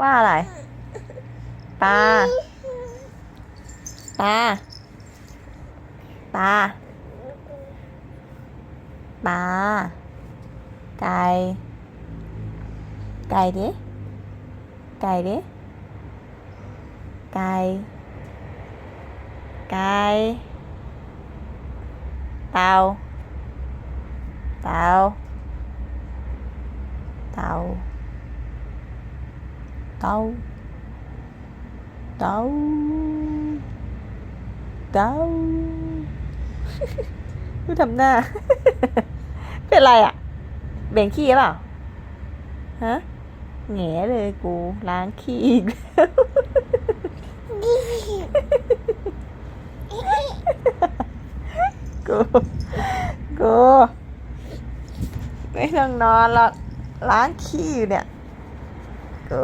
ว่าอะไรปลาปลาปลาปลาไก่ไก่ดิไก่ดิไก่ไก่เต่าเต่าเต่า เต่าเต่าเต่าดูทำหน้า เป็นไรอะ เบ่งขี้หรือเปล่า ฮะแงเลยกู ล้างขี้อีกแล้วกูกูไม่ต้องนอนหรอกล้างขี้อยู่เนี่ยกู